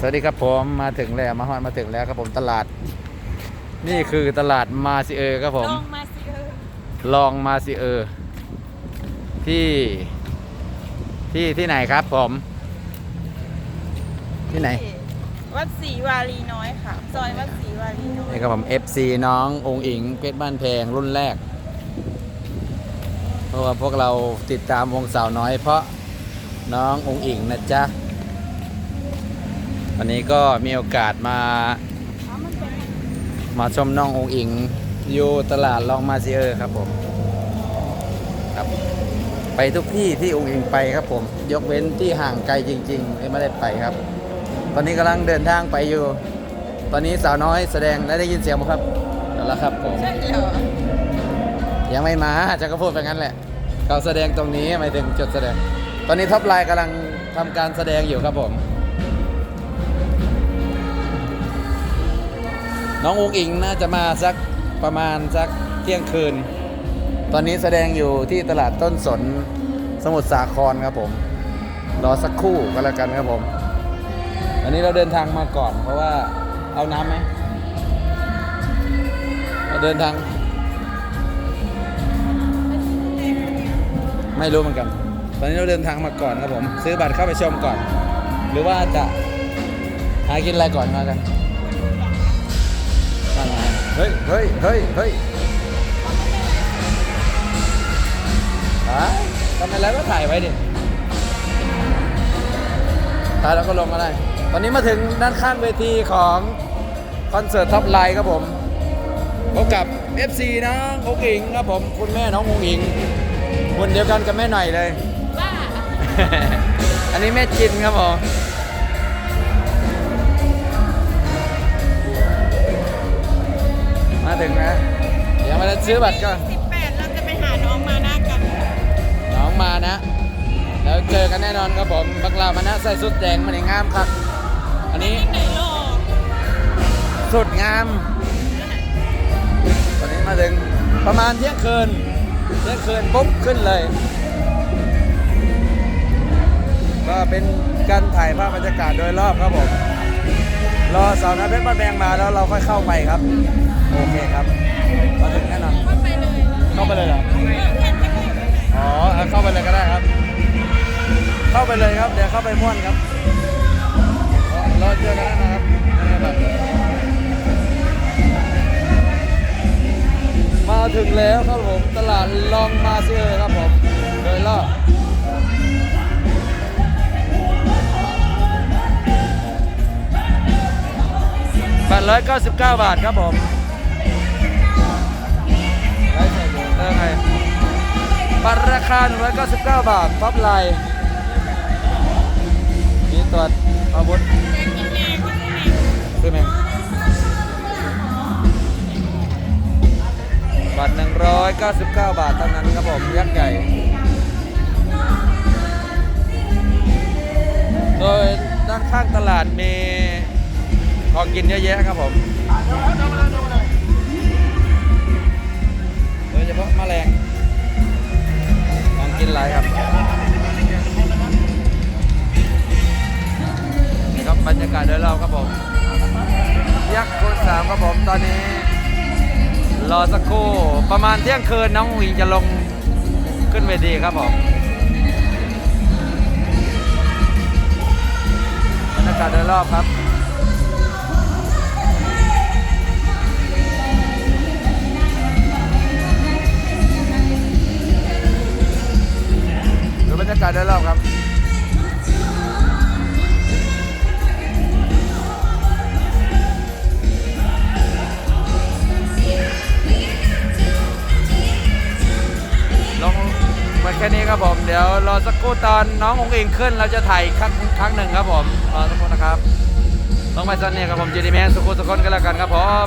สวัสดีครับผมมาถึงแล้วมาฮอดมาถึงแล้วครับผมตลาด นี่คือตลาดมาซิเออร์ครับผม ลองมาสิเออลองมาซิเออร์ที่ที่ที่ไหนครับผม ที่ไหน วัดศรีวารีน้อยค่ะ ซอยวัดศรีวารีน้อยนี่ครับผม FC น้ององค์อิงเพชรบ้านแพงรุ่นแรก เพราะว่าพวกเราติดตามวงสาวน้อยเพราะน้ององค์อิงนะจ๊ะ วันนี้ก็มีโอกาสมาอ๋อมันเป็นมาชมน้ององค์อิงอยู่ตลาดลองมาซิเออร์ครับผมครับไปทุกที่ที่องค์อิงไปครับผม ยกเว้นที่ห่างไกลจริงๆที่ไม่ได้ไปครับ ตอนนี้กำลังเดินทางไปอยู่ ตอนนี้สาวน้อยแสดงและได้ยินเสียงไหมครับแล้วครับผมใช่เหรอยังไม่มาจะก็พูดไปงั้นแหละเขาแสดงตรงนี้หมายถึงจุดแสดง ตอนนี้ท็อปไลน์กำลังทำการแสดงอยู่ครับผม น้องอุงอิงน่าจะมาสักประมาณสักเที่ยงคืน ตอนนี้แสดงอยู่ที่ตลาดต้นสนสมุทรสาครครับผม รอสักครู่ก็แล้วกันครับผมอันนี้เราเดินทางมาก่อน เพราะว่าเอาน้ำไหมเราเดินทาง ไม่รู้เหมือนกัน ตอนนี้เราเดินทางมาก่อนครับผม ซื้อบัตรเข้าไปชมก่อน หรือว่าจะหากินอะไรก่อนมากันนั่น เฮ้ยเฮ้ยเฮ้ยเฮ้ยฮะทำอะไรก็ถ่ายไว้ดิถ่ายแล้วก็ลงก็ได้ ตอนนี้มาถึงด้านข้างเวทีของคอนเสิร์ตท็อปไลน์ครับผมพบกับ FC นะองอิงครับผม คุณแม่น้ององอิงคนเดียวกันกับแม่หน่อยเลยบ้าอันนี้แม่จินครับผม ซื้อบัตรก็18เราจะไปหาน้องมาหน้ากัน น้องมานะ แล้วเจอกันแน่นอนครับผมบักลามานะใส่สุดแดงมันงามครับ อันนี้ที่ไหนหรอกสุดงาม ตอนนี้มาถึงประมาณเที่ยงคืนเที่ยงคืนปุ๊บขึ้นเลย ก็เป็นการถ่ายภาพบรรยากาศโดยรอบครับผม รอสาวน้ำเพชรบ้านแบงมาแล้วเราค่อยเข้าไปครับ โอเคครับ เข้าไปม่วนครับรอเจอกันนะครับมาถึงแล้วครับผม ตลาดลองมาเซอร์ครับผมโดยรอบแปดร้อยเก้าสิบเก้าบาทครับผมได้ใส่ดูได้ไงบัตรราคา199 บาทท็อปไลน์ ตรวอาวุธซื้อไหมบัตร199 บาทเท่านั้นครับผมยักษ์ใหญ่ โดยด้านข้างตลาดมีของกินเยอะแยะครับผม บรรยากาศโดยรอบครับผม ยักษ์คูณสามครับผมตอนนี้ รอสักครู่ประมาณเที่ยงคืนน้องหวีจะลงขึ้นเวทีครับผมบรรยากาศโดยรอบครับดูบรรยากาศโดยรอบครับ ครับผมเดี๋ยวรอสักครู่ตอนน้ององค์อิงขึ้นเราจะถ่ายครั้งครั้งหนึ่งครับผมรอสักครู่นะครับน้องไปสันเนี่ครับผมเจดีแมนสุขุสุขนกันแล้วกันครับผม